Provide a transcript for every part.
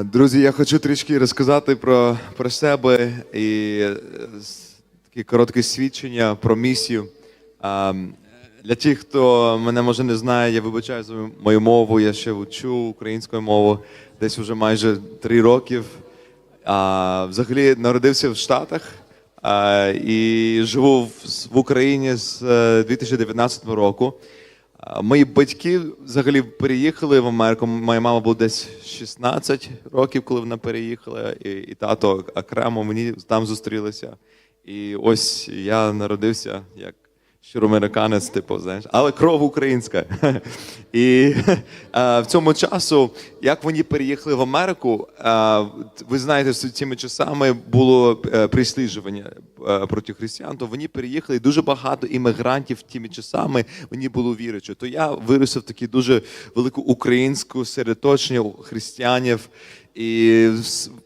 Друзі, я хочу трішки розказати про, про себе і е, таке коротке свідчення про місію. Для тих, хто мене може не знає, я вибачаю за мою мову, я ще вчу українську мову десь вже майже три років. А, взагалі народився в Штатах і живу в, Україні з е, 2019 року. Мої батьки взагалі переїхали в Америку. Моя мама була десь 16 років, коли вона переїхала, і, і тато окремо мені там зустрілися. І ось я народився як щироамериканець, типу, знаєш, але кров українська. І е, в цьому часу, як вони переїхали в Америку, е, ви знаєте, що цими часами було е, переслідування е, проти християн, то вони переїхали і дуже багато іммігрантів тими часами вони були віруючі. То я виріс в таку дуже велику українську середоточення християнів, і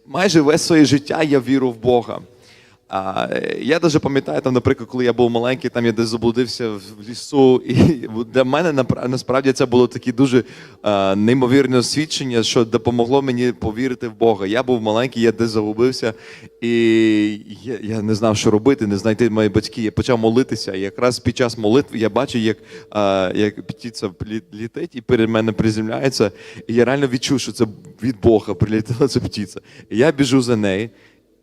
майже весь своє життя я віру в Бога. А, я навіть пам'ятаю, там, наприклад, коли я був маленький, там я десь заблудився в лісу. І для мене насправді це було таке дуже а, неймовірне свідчення, що допомогло мені повірити в Бога. Я був маленький, я десь загубився, і я, я не знав, що робити, не знайти мої батьки. Я почав молитися. І якраз під час молитви я бачу, як, а, як птиця лі- літить і перед мене приземляється. І я реально відчув, що це від Бога прилетіла ця птиця. І я біжу за нею.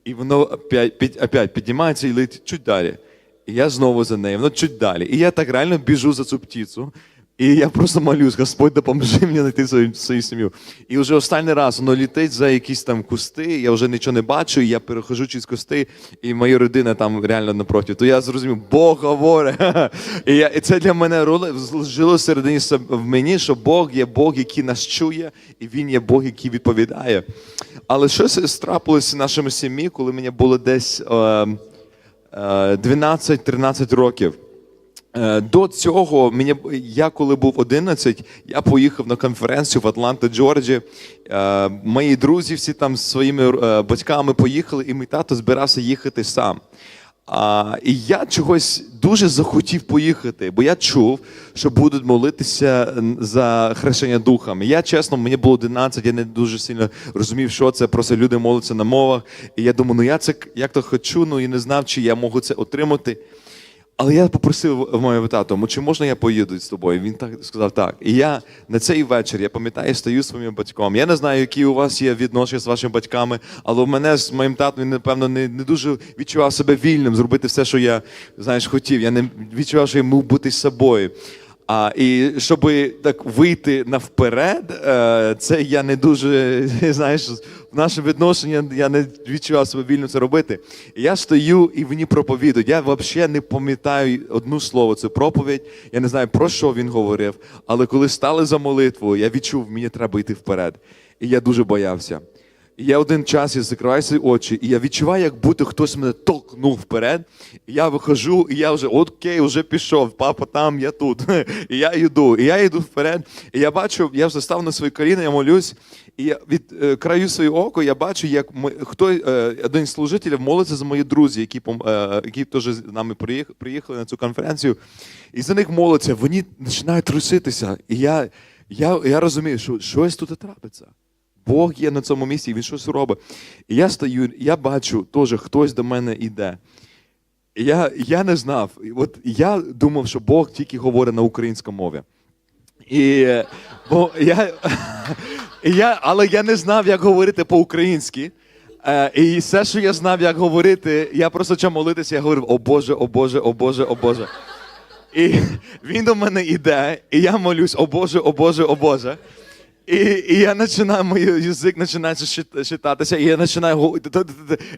І воно опять, під, опять піднімається і летить чуть далі. І я знову за нею, воно чуть далі. І я так реально біжу за цю птицю. І я просто молюсь, Господь, допоможи мені знайти свою, свою сім'ю. І вже останній раз воно літить за якісь там кусти, я вже нічого не бачу, і я перехожу через кусти, і моя родина там реально напроти. То я зрозумів, Бог говорить. І, я, і це для мене жило всередині в мені, що Бог є Бог, який нас чує, і Він є Бог, який відповідає. Але щось трапилося в нашому сім'ї, коли мені було десь е, е, 12-13 років. Е, До цього мені я коли був 11, я поїхав на конференцію в Атланта, Джорджі. Е, Мої друзі всі там зі своїми е, батьками поїхали, і мій тато збирався їхати сам. А, і я чогось дуже захотів поїхати, бо я чув, що будуть молитися за хрещення духом. І я чесно, мені було 11, я не дуже сильно розумів, що це. Просто люди моляться на мовах. І я думаю, ну я це як то хочу, ну і не знав, чи я можу це отримати. Але я попросив в моєму тату, «Ну, чи можна я поїду з тобою? Він так сказав так. І я на цей вечір, я пам'ятаю, стою з своїм батьком. Я не знаю, які у вас є відношення з вашими батьками, але в мене з моїм татом він, напевно, не, не дуже відчував себе вільним зробити все, що я знаєш, хотів. Я не відчував, що я мав бути з собою. А, і щоб так вийти навперед, е, це я не дуже, знаєш, наше відношення я не відчував себе вільно це робити. І я стою і мені проповідують. Я взагалі не пам'ятаю одну слово, це проповідь. Я не знаю, про що він говорив. Але коли стали за молитву, я відчув, мені треба йти вперед. І я дуже боявся. І я один час я закриваю свої очі, і я відчуваю, як будто хтось мене толкнув вперед. І я виходжу, і я вже окей, вже пішов. Папа там, я тут. І я йду. І я йду вперед. І я бачу, я вже став на свої коліна, я молюсь. І від е, краю свого ока я бачу, як ми, хто е, один з служителів молиться за мої друзі, які е, які теж з нами приїх- приїхали на цю конференцію. І за них моляться. Вони починають труситися. І я, я, я розумію, що щось тут трапиться. Бог є на цьому місці, і він щось робить. І я стою, я бачу, теж хтось до мене йде. Я, я не знав. От я думав, що Бог тільки говорить на українській мові. І, бо я, я, але я не знав, як говорити по-українськи. Е, і все, що я знав, як говорити, я просто почав молитися, я говорив, о Боже, о Боже, о Боже, о Боже. І він до мене йде, і я молюсь, о Боже, о Боже, о Боже. І, і я починаю, мій язик починає читатися, і я починаю.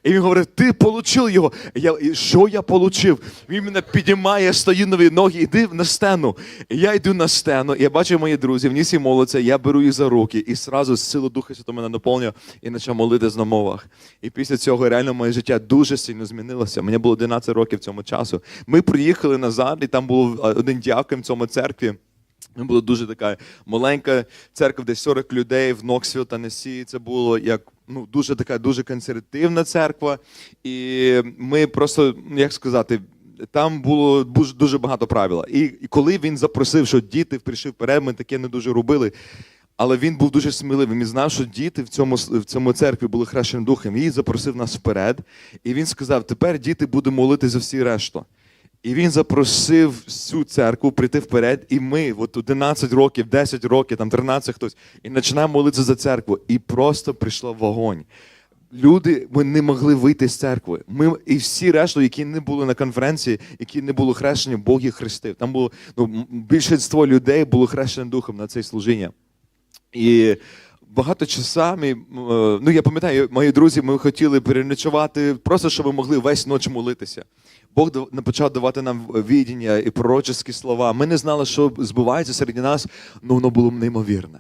І він говорить, ти отримав його. Я, що я отримав? Він мене підіймає, стою нові ноги, іди на стену. І я йду на стену, і я бачу мої друзі, вони всі моляться, я беру їх за руки, і сразу сила Духа Святого мене наповнює і почав молитись на мовах. І після цього реально моє життя дуже сильно змінилося. Мені було 11 років цьому часу. Ми приїхали назад, і там був один дяким в цьому церкві. Це була дуже така маленька церква, десь 40 людей в Ноксвіл, Теннессі. Це було як ну дуже така дуже консервативна церква. І ми просто, ну, як сказати, там було дуже, багато правил. І, і коли він запросив, що діти прийшли вперед, ми таке не дуже робили. Але він був дуже сміливий. Він знав, що діти в цьому, в цьому церкві були хрещені духом. Він запросив нас вперед. І він сказав: тепер діти будуть молити за всі решту. І він запросив всю церкву прийти вперед, і ми, от 11 років, 10 років, там 13 хтось, і починаємо молитися за церкву. І просто прийшов вогонь. Люди ми не могли вийти з церкви. Ми і всі решту, які не були на конференції, які не були хрещені, Бог їх хрестив. Там було ну, більшість людей було хрещені духом на це служіння. І багато часами, е, ну я пам'ятаю, мої друзі, ми хотіли переночувати, просто щоб ми могли весь ніч молитися. Бог почав давати нам відіння і пророчеські слова. Ми не знали, що збувається серед нас, але воно було неймовірне.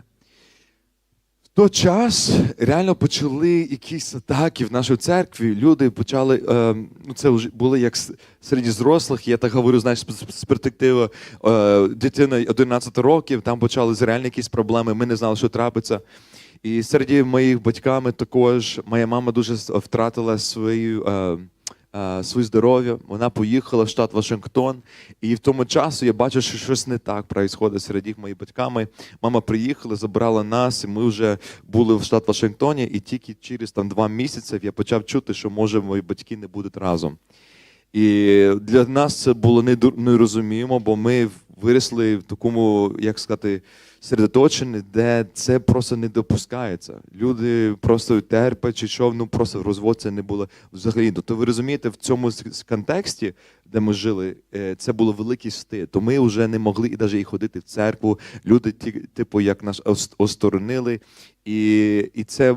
В той час реально почали якісь атаки в нашій церкві. Люди почали, е, ну це вже були як серед зрослих, я так говорю, знаєш, з- перспективи е, дитина 11 років, там почались реально якісь проблеми, ми не знали, що трапиться. І серед моїх батьками також моя мама дуже втратила свою. Е, своє здоров'я, вона поїхала в штат Вашингтон, і в тому часу я бачу, що щось не так відбувається серед їх моїх батьками. Мама приїхала, забрала нас, і ми вже були в штат Вашингтоні, і тільки через там два місяці я почав чути, що може мої батьки не будуть разом. І для нас це було нерозуміємо, бо ми виросли в такому, як сказати, середоточенні, де це просто не допускається. Люди просто терплять чи що, ну просто розвод це не було взагалі. Тобто ви розумієте, в цьому контексті, де ми жили, е, це було великий стид. То ми вже не могли і навіть і ходити в церкву. Люди, ті- типу, як нас осторонили, і, і це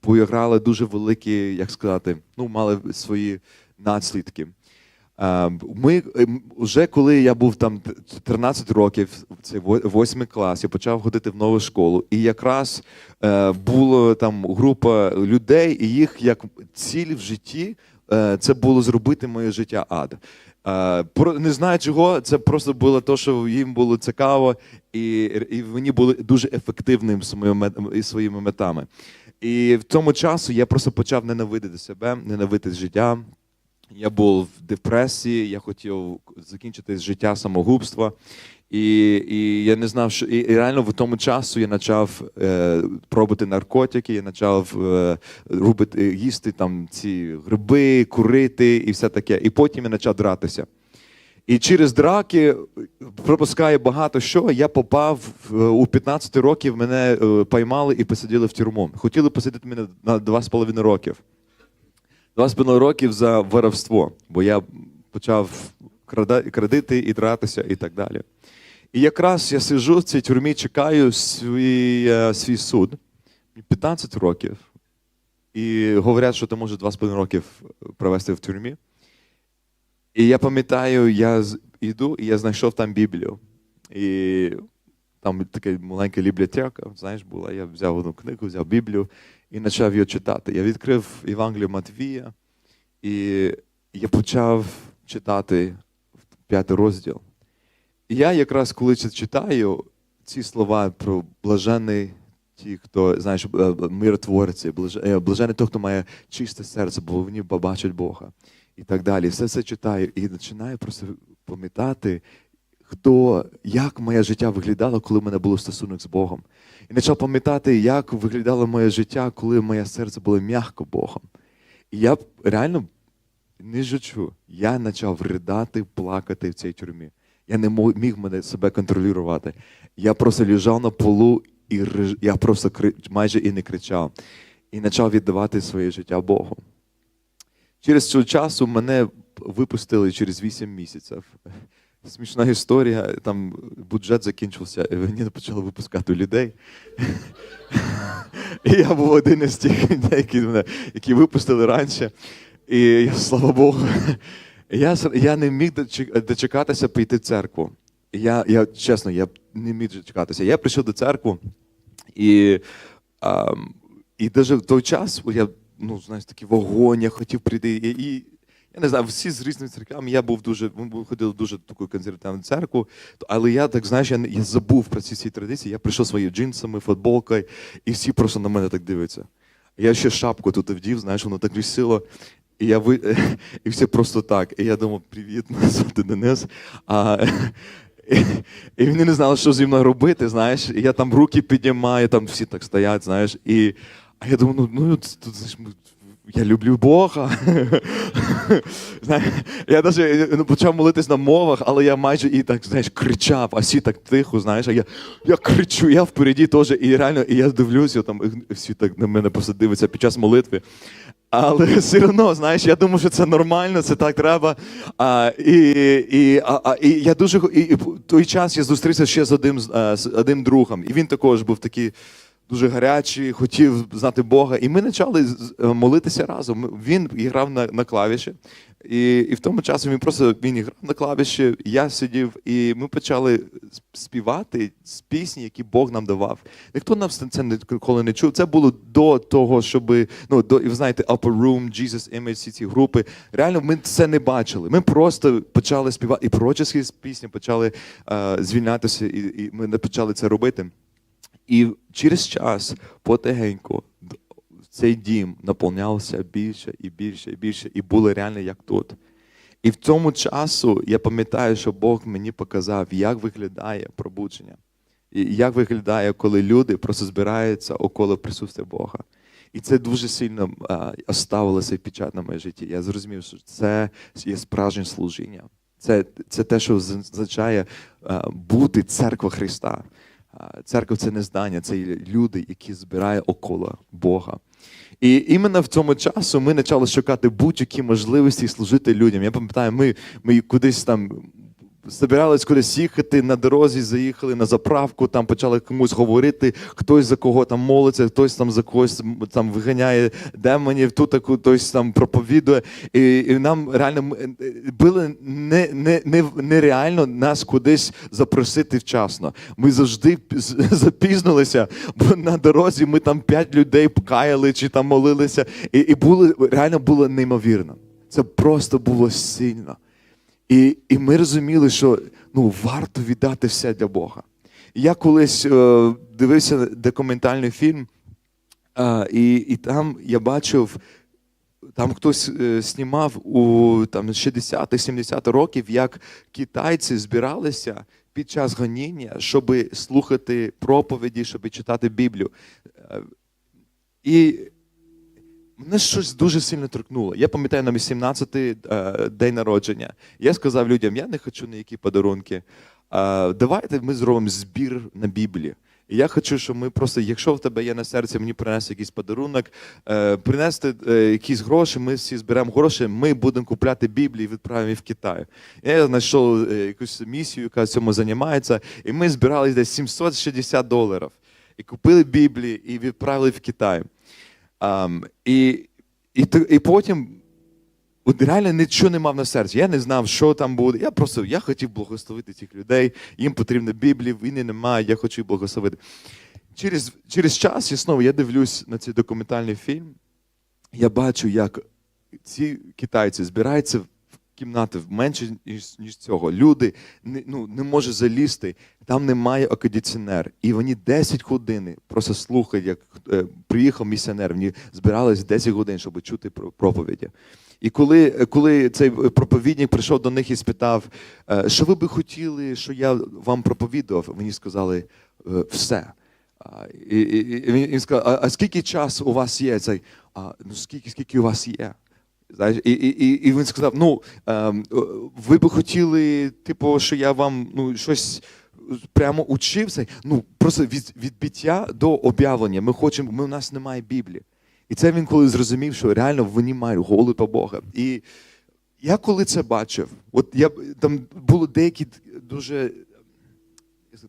поіграло дуже великі, як сказати, ну, мали свої наслідки. Е, Ми ем, вже коли я був там 13 років, це во- восьмий клас, я почав ходити в нову школу, і якраз е, була там група людей, і їх як ціль в житті е, це було зробити моє життя ад. Е, про- Не знаю чого, це просто було те, що їм було цікаво, і, і вони були дуже ефективними своїми, метами. І в тому часу я просто почав ненавидити себе, ненавидити життя. Я був в депресії, я хотів закінчити життя самогубства. І, і я не знав, що і, і реально в тому часу я почав е, пробувати наркотики, я почав е, робити, їсти там ці гриби, курити і все таке. І потім я почав дратися. І через драки пропускає багато що. Я попав у 15 років, мене е, поймали і посадили в тюрму. Хотіли посадити мене на 2,5 років. Два з половиною років за воровство, бо я почав крадити і тратися і так далі. І якраз я сиджу в цій тюрмі, чекаю свій, е, свій суд. 15 років. І говорять, що ти можеш два з половиною років провести в тюрмі. І я пам'ятаю, я йду і я знайшов там Біблію. І там така маленька бібліотека, знаєш, була. Я взяв одну книгу, взяв Біблію і почав її читати. Я відкрив Євангелію Матвія, і я почав читати п'ятий розділ. І я якраз коли читаю, ці слова про блажений ті, хто знаєш, е, миротворці, е, блажений той, хто має чисте серце, бо вони побачать Бога. І так далі. Все це читаю і починаю просто пам'ятати, хто, як моє життя виглядало, коли в мене був стосунок з Богом. І почав пам'ятати, як виглядало моє життя, коли моє серце було м'яко Богом. І я реально не жучу. Я почав ридати, плакати в цій тюрмі. Я не міг мене себе контролювати. Я просто лежав на полу і я просто майже і не кричав. І почав віддавати своє життя Богу. Через цього часу мене випустили через 8 місяців. Смішна історія, там бюджет закінчився, і вони почали випускати людей. І я був один із тих людей, які, мене, які випустили раніше. І слава Богу, я, я не міг дочекатися піти в церкву. Я, я чесно, я не міг дочекатися. Я прийшов до церкви, і, а, і навіть в той час я, ну, знаєш, такий вогонь, я хотів прийти. І, і я не знаю, всі з різними церквами, я був дуже, ми ходили в таку консервативну церкву, але я так, знаєш, я, я забув про ці всі традиції. Я прийшов своїми джинсами, футболкою, і всі просто на мене так дивляться. Я ще шапку тут вдів, знаєш, воно так висіло. І я ви... і все просто так. І я думав, привіт, мене звати Денис. А, І, і вони не знали, що зі мною робити, знаєш. І я там руки піднімаю, там всі так стоять, знаєш. І, а я думаю, ну, ну тут, знаєш, я люблю Бога. Я навіть ну, почав молитись на мовах, але я майже і так, знаєш, кричав, а всі так тихо, знаєш, а я, я кричу, я впереді теж, і реально, і я дивлюся, там всі так на мене просто дивляться під час молитви. Але все одно, знаєш, я думаю, що це нормально, це так треба. А, і, і, а, і я дуже і, і той час я зустрівся ще з одним, з одним другом, і він також був такий дуже гарячий, хотів знати Бога. І ми почали е, молитися разом. Він грав на, на клавіші, і, і в тому часі він просто він грав на клавіші, я сидів, і ми почали співати з пісні, які Бог нам давав. Ніхто нам це ніколи не чув. Це було до того, щоб ну до і ви знаєте, Upper Room, Jesus Image, всі ці групи. Реально, ми це не бачили. Ми просто почали співати, і пророчі пісні почали е, звільнятися, і, і ми почали це робити. І через час потихеньку цей дім наповнявся більше і більше і більше, і було реально як тут. І в цьому часу я пам'ятаю, що Бог мені показав, як виглядає пробудження, і як виглядає, коли люди просто збираються около присутствия Бога. І це дуже сильно а, оставило цей печат на моє житті. Я зрозумів, що це є справжнє служіння. Це, це те, що означає бути церква Христа. Церква це не здання, це люди, які збирають около Бога. І іменно в цьому часу ми почали шукати будь-які можливості служити людям. Я пам'ятаю, ми, ми кудись там збирались кудись їхати на дорозі, заїхали на заправку, там почали комусь говорити, хтось за кого там молиться, хтось там за когось там виганяє демонів, тут хтось там проповідує. І, і нам реально е, було не, не, не, нереально нас кудись запросити вчасно. Ми завжди п- з- запізнулися, бо на дорозі ми там п'ять людей пкаяли чи там молилися. І, і було реально було неймовірно. Це просто було сильно. І, і ми розуміли, що ну, варто віддати все для Бога. Я колись е, дивився документальний фільм, е, і, і там я бачив, там хтось е, знімав у там, 60-70 років, як китайці збиралися під час гоніння, щоб слухати проповіді, щоб читати Біблію. Е, І Мене щось дуже сильно торкнуло. Я пам'ятаю на 18-й е, день народження. Я сказав людям: я не хочу ніякі подарунки. Е, давайте ми зробимо збір на Біблії. І я хочу, щоб ми просто, якщо в тебе є на серці, мені принести якийсь подарунок, е, принести е, якісь гроші, ми всі зберемо гроші, ми будемо купляти Біблії і відправимо їх в Китай. Я знайшов е, якусь місію, яка цьому займається, і ми збирали десь 760 доларів. І купили Біблії і відправили в Китай. Ам, і, і, і потім от реально нічого не мав на серці. Я не знав, що там буде. Я просто я хотів благословити цих людей. Їм потрібна Біблія, війни немає, я хочу їх благословити. Через, через час, і знову я дивлюсь на цей документальний фільм. Я бачу, як ці китайці збираються кімнати менше, ніж, ніж цього. Люди ну, не можуть залізти, там немає акадіціонер. І вони 10 годин просто слухають, як е, приїхав місіонер, вони збирались 10 годин, щоб чути про- проповіді. І коли, коли цей проповідник прийшов до них і спитав, е, що ви би хотіли, що я вам проповідував, вони сказали «Е, все. І, і, і він сказав, а, а скільки часу у вас є? Цей, а, ну скільки, скільки у вас є? Знаєш, і, і, і, він сказав: ну, ем, е, ви би хотіли, типу, що я вам ну, щось прямо учився. Ну, просто від відбиття до об'явлення. Ми хочемо, ми, у нас немає Біблії. І це він коли зрозумів, що реально вони мають по Бога. І я коли це бачив, от я там було деякі дуже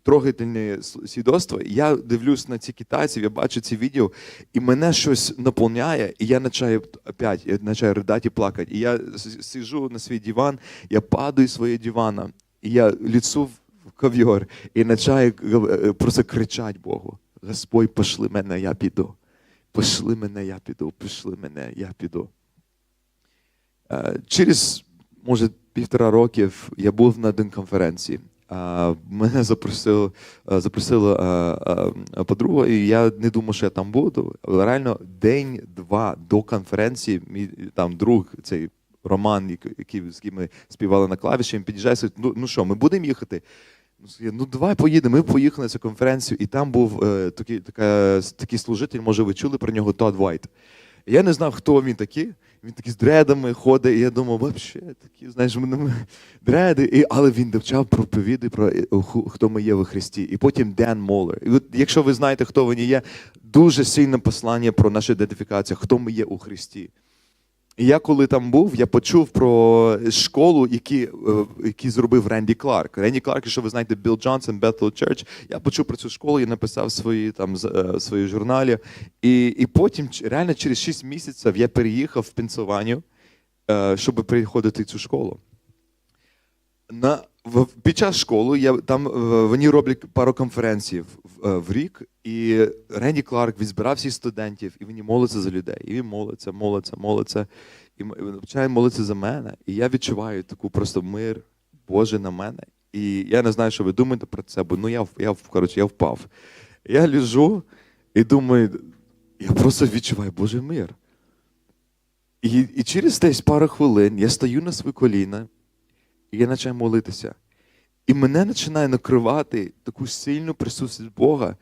трогательні свідоцтва. Я дивлюсь на ці китайців, я бачу ці відео, і мене щось наповняє, і я починаю опять, я починаю ридати і плакати. І я с- сиджу на свій диван, я падаю з свого дивана, і я ліцу в ковьор, і починаю е, просто кричати Богу. Господь, пошли мене, я піду. Пошли мене, я піду, пошли мене, я піду. Е, Через, може, півтора років я був на один конференції. Мене запросили, запросила подруга, і я не думав, що я там буду. Але реально день-два до конференції, мій там друг, цей Роман, який, з ким ми співали на клавіші, він під'їжджає ну, ну що, ми будемо їхати? Ну, ну давай поїдемо. Ми поїхали на цю конференцію, і там був е, такий, така, такий служитель, може, ви чули про нього Тодд Вайт. Я не знав, хто він такий. Він такий з дредами ходить, і я думав, вообще, такі, знаєш, мене дреди. І, але він почав проповіди про хто ми є в Христі. І потім Ден Моллер. І от, якщо ви знаєте, хто вони є, дуже сильне послання про нашу ідентифікацію, хто ми є у Христі. І я коли там був, я почув про школу, які, е, які зробив Ренді Кларк. Ренді Кларк, якщо ви знаєте, Білл Джонсон, Bethel Church, я почув про цю школу і написав свої там е, в своїй журналі. І, і потім, реально через 6 місяців, я переїхав в Пенсильванію, е, щоб приходити цю школу. На, в, під час школи я, там е, вони роблять пару конференцій в, в, в рік, і Ренді Кларк він збирав всіх студентів, і він молиться за людей. І він молиться, молиться, молиться, і починає молитися за мене. І я відчуваю таку просто мир Божий на мене. І я не знаю, що ви думаєте про це, бо ну я, я, коротше, я впав. Я лежу і думаю, я просто відчуваю Божий мир. І, і через десь пару хвилин я стою на свої коліна, і я починаю молитися. І мене починає накривати таку сильну присутність Бога.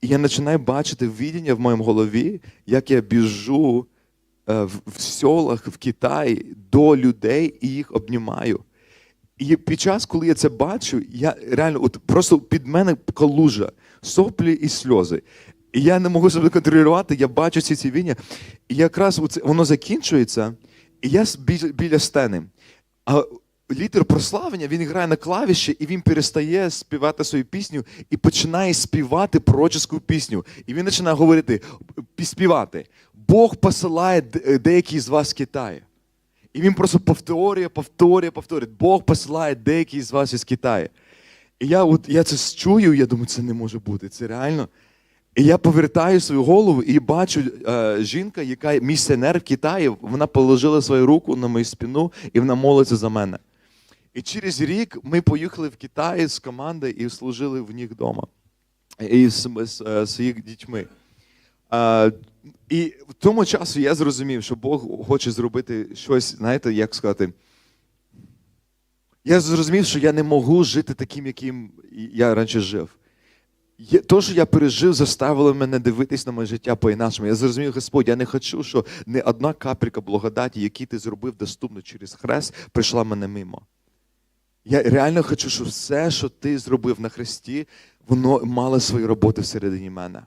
І я починаю бачити видіння в моєму голові, як я біжу е, в, селах в Китаї до людей і їх обнімаю. І під час, коли я це бачу, я реально от просто під мене калужа, соплі і сльози. І я не можу себе контролювати, я бачу всі ці віння. І якраз оце, воно закінчується, і я біля, біля стени. А лідер прославлення, він грає на клавіші, і він перестає співати свою пісню і починає співати пророчеську пісню. І він починає говорити, співати. Бог посилає де- деякі з вас в Китай. І він просто повторює, повторює, повторює. Бог посилає деякі з вас із Китаю. І я, от, я це чую, я думаю, це не може бути, це реально. І я повертаю свою голову і бачу е, жінка, яка місіонер в Китаї, вона положила свою руку на мою спину і вона молиться за мене. І через рік ми поїхали в Китай з командою і служили в них вдома. І з, з, дітьми. А, і в тому часу я зрозумів, що Бог хоче зробити щось, знаєте, як сказати. Я зрозумів, що я не можу жити таким, яким я раніше жив. То, що я пережив, заставило мене дивитись на моє життя по-інакшому. Я зрозумів, Господь, я не хочу, що не одна капелька благодаті, яку ти зробив доступно через хрест, прийшла мене мимо. Я реально хочу, щоб все, що ти зробив на хресті, воно мало свою роботу всередині мене.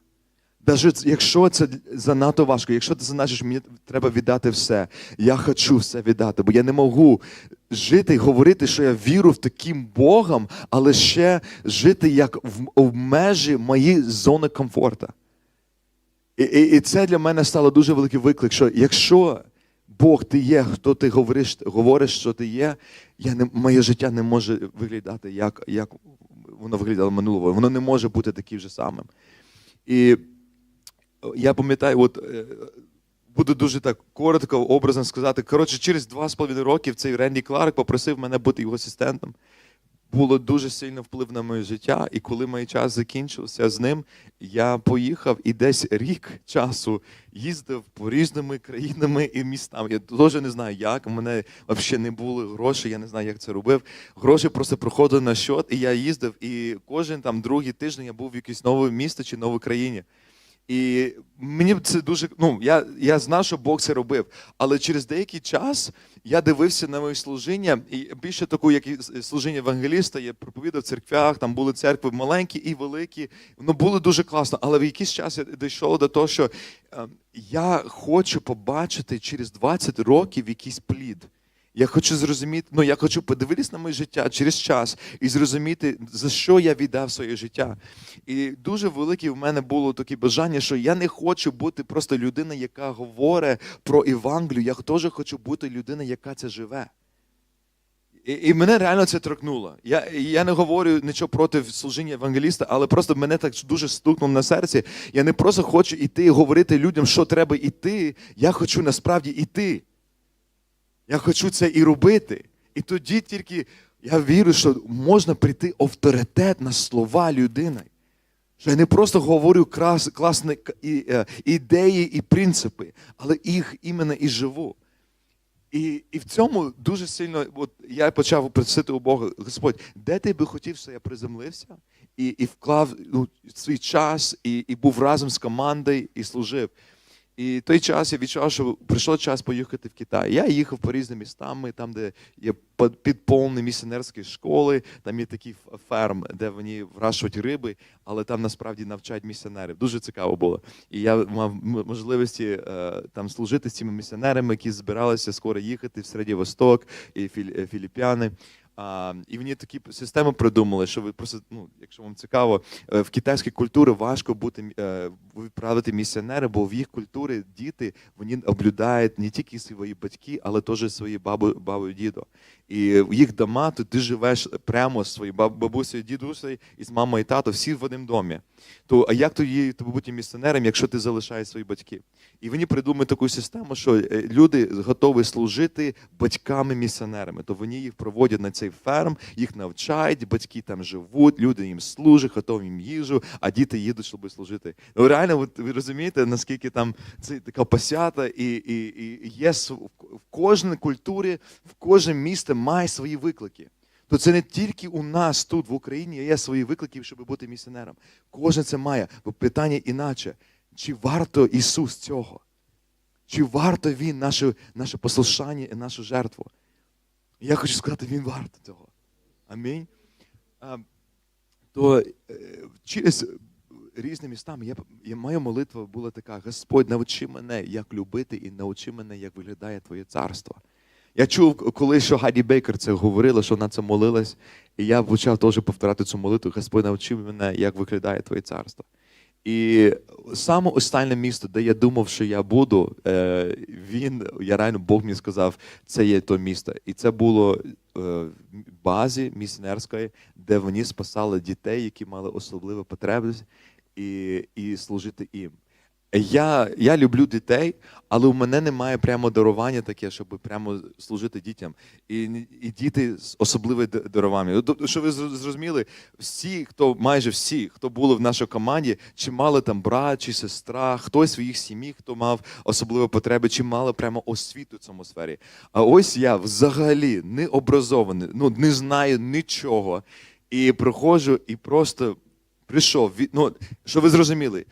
Навіть якщо це занадто важко, якщо ти значить, що мені треба віддати все, я хочу все віддати, бо я не можу жити і говорити, що я вірю в таким Богом, але ще жити як в, в межі моєї зони комфорту. І, і, і це для мене стало дуже великий виклик, що якщо Бог ти є, хто ти говориш, говориш, що ти є, я не, моє життя не може виглядати, як, як воно виглядало минулого. Воно не може бути таким же самим. І я пам'ятаю, от е, буду дуже так коротко, образно сказати. Коротше, через два з половиною років цей Ренді Кларк попросив мене бути його асистентом. Було дуже сильно вплив на моє життя, і коли мій час закінчився з ним, я поїхав і десь рік часу їздив по різними країнами і містам. Я теж не знаю, як. У мене взагалі не було грошей, я не знаю, як це робив. Гроші просто проходили на счет, і я їздив, і кожен там другий тиждень я був в якійсь нове місто чи новій країні. І мені це дуже. Ну, я, я знав, що Бог це робив. Але через деякий час я дивився на моє служіння, і більше таку, як і служіння евангеліста, я проповідав в церквях, там були церкви маленькі і великі. Воно було дуже класно. Але в якийсь час я дійшов до того, що е, я хочу побачити через 20 років якийсь плід. Я хочу зрозуміти, ну я хочу подивитись на моє життя через час і зрозуміти, за що я віддав своє життя. І дуже велике в мене було таке бажання, що я не хочу бути просто людина, яка говорить про Євангелію, я теж хочу бути людина, яка це живе. І, і мене реально це торкнуло. Я, я не говорю нічого проти служіння евангеліста, але просто мене так дуже стукнуло на серці. Я не просто хочу іти і говорити людям, що треба іти. Я хочу насправді іти. Я хочу це і робити. І тоді тільки я вірю, що можна прийти авторитет на слова людини. Що я не просто говорю крас, класні е, ідеї і принципи, але їх іменно і живу. І, і в цьому дуже сильно, от я почав просити у Бога, Господь, де ти би хотів, що я приземлився і, і вклав ну, свій час, і, і був разом з командою і служив. І той час я відчував, що прийшов час поїхати в Китай. Я їхав по різним містам, там, де є по- підповні місіонерські школи, там є такі ферм, де вони вирощують риби, але там насправді навчають місіонерів. Дуже цікаво було. І я мав можливості е, там служити з цими місіонерами, які збиралися скоро їхати в Середній Восток і Філі- Філіппіани. А, і вони такі системи придумали, що ви просто, ну, якщо вам цікаво, е, в китайській культурі важко бути е, відправити місіонери, бо в їх культурі діти вони облюдають не тільки свої батьки, але теж свої бабу, бабу дідо. І в їх дома то ти живеш прямо з своєю баб- бабусею, дідусею, і з мамою і тато, всі в одному домі. То а як тоді тобі бути місіонером, якщо ти залишаєш своїх батьків? І вони придумали таку систему, що е, люди готові служити батьками-місіонерами. То вони їх проводять на цей ферм, їх навчають, батьки там живуть, люди їм служать, готові їм їжу, а діти їдуть, щоб служити. Ну реально, ви розумієте, наскільки там це така посята, і, і, і є кожній культурі, в кожне місто має свої виклики. То це не тільки у нас тут в Україні є свої виклики, щоб бути місіонером. Кожен це має. Бо питання іначе. Чи варто Ісус цього? Чи варто Він наше, наше послушання і нашу жертву? Я хочу сказати, Він варто цього. Амінь. А, то е, через різні міста я, я, моя молитва була така: Господь, навчи мене, як любити, і навчи мене, як виглядає Твоє царство. Я чув, коли що Гаді Бейкер це говорила, що вона це молилась, і я почав теж повторяти цю молитву. Господь навчив мене, як виглядає Твоє царство. І саме останнє місто, де я думав, що я буду, е, він, я реально Бог мені сказав, це є то місто. І це було е, в базі місіонерської, де вони спасали дітей, які мали особливі потреби, і, і служити їм. Я, я люблю дітей, але у мене немає прямо дарування таке, щоб прямо служити дітям. І, і діти з особливим д- даруванням. Тобто, Що ви зрозуміли, всі, хто майже всі, хто були в нашій команді, чи мали там брат чи сестра, хтось в своїх сім'ї, хто мав особливі потреби, чи мали прямо освіту в цьому сфері. А ось я взагалі не образований, ну не знаю нічого. І приходжу і просто прийшов. Ну, що ви зрозуміли?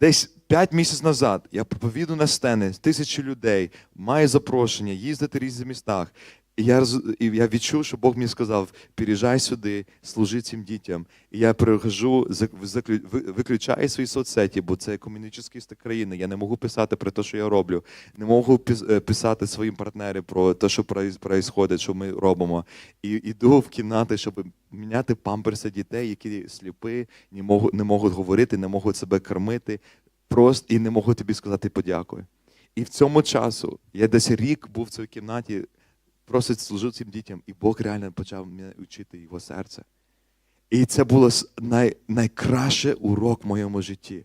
Десь п'ять місяців назад я проповіду на стени тисячі людей, маю запрошення їздити в різних містах. І я, і я відчув, що Бог мені сказав: переїжджай сюди, служи цим дітям. І я заклю- виключаю свої соцсеті, бо це комуністична країна. Я не можу писати про те, що я роблю. Не можу е, писати своїм партнерам про те, що відбувається, що ми робимо. І йду в кімнати, щоб міняти памперси дітей, які сліпі, не можуть, не можуть говорити, не можуть себе кормити, просто і не можуть тобі сказати подякую. І в цьому часу я десь рік був в цій кімнаті, просто служив цим дітям, і Бог реально почав мене вчити його серце. І це було най, найкращий урок в моєму житті.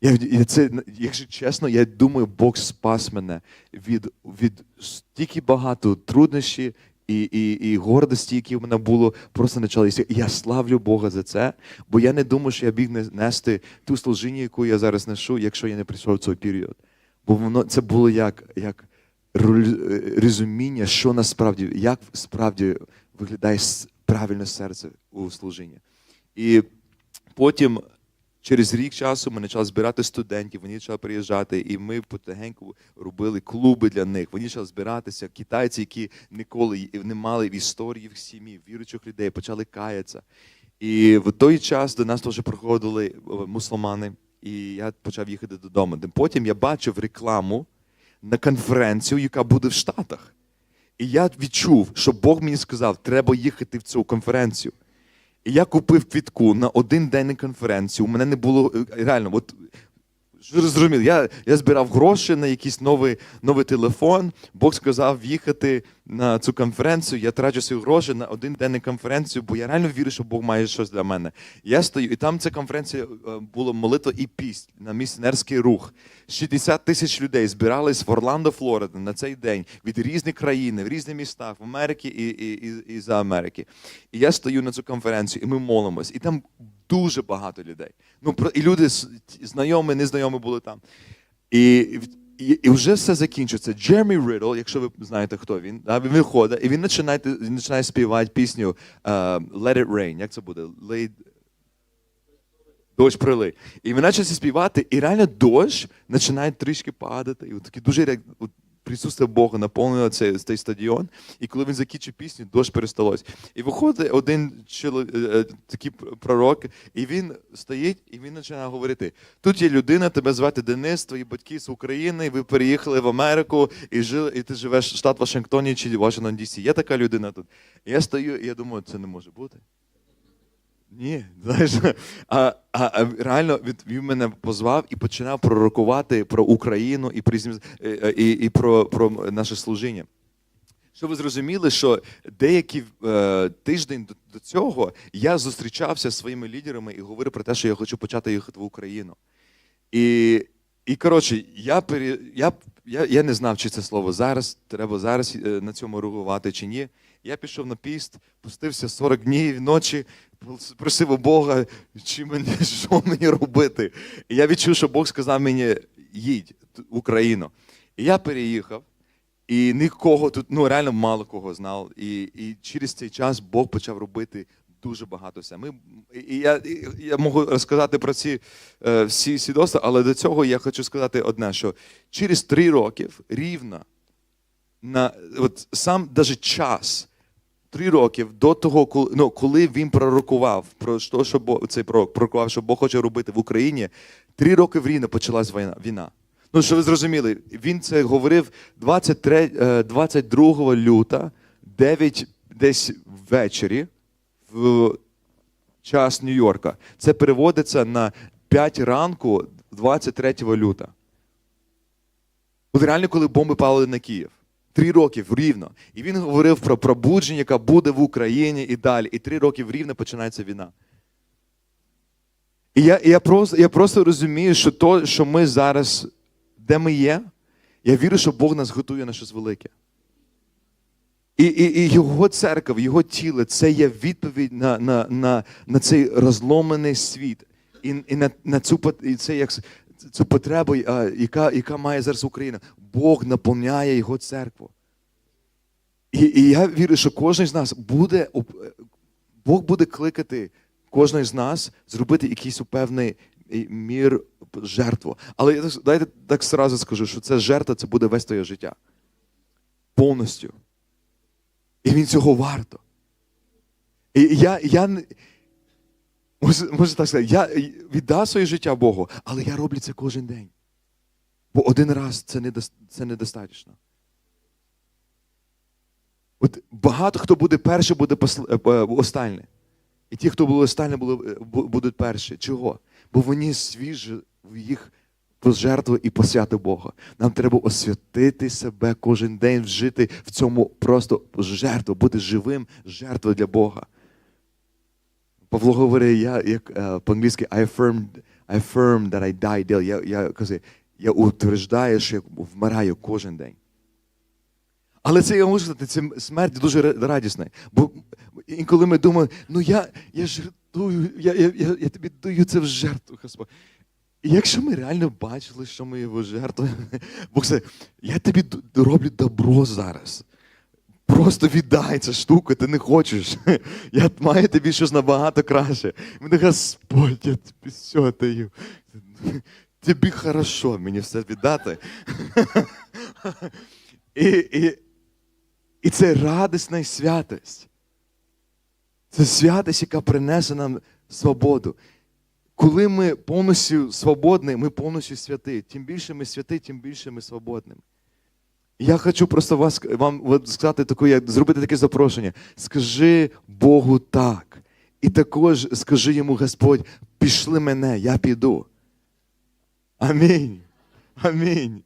Я, це, якщо чесно, я думаю, Бог спас мене від, від стільки багато труднощів і, і, і гордості, які в мене було, просто почалися. Я славлю Бога за це, бо я не думаю, що я біг не- нести ту служіння, яку я зараз нешу, якщо я не прийшов в цей період. Бо воно це було як, як розуміння, що насправді, як справді виглядає правильне серце у служінні. І потім, через рік часу, ми почали збирати студентів, вони почали приїжджати, і ми потихеньку робили клуби для них. Вони почали збиратися. Китайці, які ніколи не мали в історії в сім'ї, віруючих людей, почали каятися. І в той час до нас теж приходили е, мусульмани, і я почав їхати додому. Потім я бачив рекламу на конференцію, яка буде в Штатах. І я відчув, що Бог мені сказав, треба їхати в цю конференцію. І я купив квітку на один день на конференцію. У мене не було е, реально, от зрозуміло, я, я збирав гроші на якийсь новий, новий телефон. Бог сказав їхати на цю конференцію. Я трачу свої гроші на один день на конференцію, бо я реально вірю, що Бог має щось для мене. Я стою, і там ця конференція е, була молитва і піснь на місіонерський рух. 60 тисяч людей збирались в Орландо, Флорида на цей день від різних країн, в різних містах, в Америці і, і, і, і за Америки. І я стою на цю конференцію, і ми молимось. І там дуже багато людей. Ну, і люди знайомі, незнайомі були там. І, І, і вже все закінчується. Джермі Ридл, якщо ви знаєте, хто він, да, він виходить, і він починає, він починає співати пісню uh, Let It Rain. Як це буде? Lay... Дощ прилий. І він почався співати, і реально дощ починає трішки падати. І от такі дуже присутствие Бога наповнило цей, цей стадіон. І коли він закінчив пісню, дощ пересталось. І виходить один чоло- е, е, такий пророк, і він стоїть, і він починає говорити: тут є людина, тебе звати Денис, твої батьки з України, ви переїхали в Америку і жили, і ти живеш в штат Вашингтоні чи Вашингтон Дісі. Є така людина тут. І я стою, і я думаю, це не може бути. Ні, знаєш, а, а, а реально він, він мене позвав і починав пророкувати про Україну і, про, е, е, і, і про, про наше служіння. Щоб ви зрозуміли, що деякий е, тиждень до, до цього я зустрічався зі своїми лідерами і говорив про те, що я хочу почати їхати в Україну. І, і коротше, я, я, я, я не знав, чи це слово зараз, треба зараз е, на цьому реагувати чи ні. Я пішов на піст, пустився 40 днів ночі, просив у Бога, чи мені, що мені робити. І я відчув, що Бог сказав мені, їдь в Україну. І я переїхав. І нікого тут, ну реально мало кого знав. І, і через цей час Бог почав робити дуже багато все. Ми, і я, і я можу розказати про ці е, всі свідоцтва, але до цього я хочу сказати одне: що через три роки рівно на от сам даже час. Три роки до того, коли, ну, коли він пророкував про те, що Бог, цей пророк пророкував, що Бог хоче робити в Україні, три роки в рівно почалась війна. Ну, що ви зрозуміли, він це говорив 23, е, 22 люта, 9 десь ввечері в час Нью-Йорка. Це переводиться на 5 ранку 23 люта. От реально, коли бомби пали на Київ. Три роки рівно. І він говорив про пробудження, яка буде в Україні і далі. І три роки рівно починається війна. І я, я, просто, я просто розумію, що то, що ми зараз, де ми є, я вірю, що Бог нас готує на щось велике. І, і, і його церква, його тіло це є відповідь на, на, на, на цей розломаний світ. І, і на, на цю, і це як, цю потребу, яка, яка має зараз Україна. Бог наповняє його церкву. І, і я вірю, що кожен з нас буде, Бог буде кликати кожного з нас зробити якийсь певний мір жертву. Але я дайте так сразу скажу, що це жертва, це буде весь твоє життя. Повністю. І він цього варто. І я, я можу, можу так сказати, я віддав своє життя Богу, але я роблю це кожен день. Бо один раз це, не, це недостатньо. От багато хто буде перший, буде е, е, останній. І ті, хто були останні, е, будуть перші. Чого? Бо вони свіжі в їх пожертви і посвяти Бога. Нам треба освятити себе кожен день, жити в цьому просто жертву, бути живим жертвою для Бога. Павло говорить, я як по-англійськи I affirm, I affirm that I die daily. Я, я, казав, я утверждаю, що я вмираю кожен день. Але це я можу сказати, це смерть дуже радісна. Бо інколи ми думаємо, ну я, я жертвую, я, я, я, я тобі даю це в жертву, Господь. І якщо ми реально бачили, що ми його жертвуємо, Бог сказає, я тобі роблю добро зараз. Просто віддай цю штуку, ти не хочеш. Я маю тобі щось набагато краще. Мене Господь, я тобі все даю. Тобі хорошо мені все віддати. І, і, і це радісна святость. Це святость, яка принесе нам свободу. Коли ми повністю свободні, ми повністю святі. Тим більше ми святі, тим більше ми свободні. Я хочу просто вас, вам сказати таку, як, зробити таке запрошення. Скажи Богу так. І також скажи йому, Господь, пішли мене, я піду. Амінь. Амінь.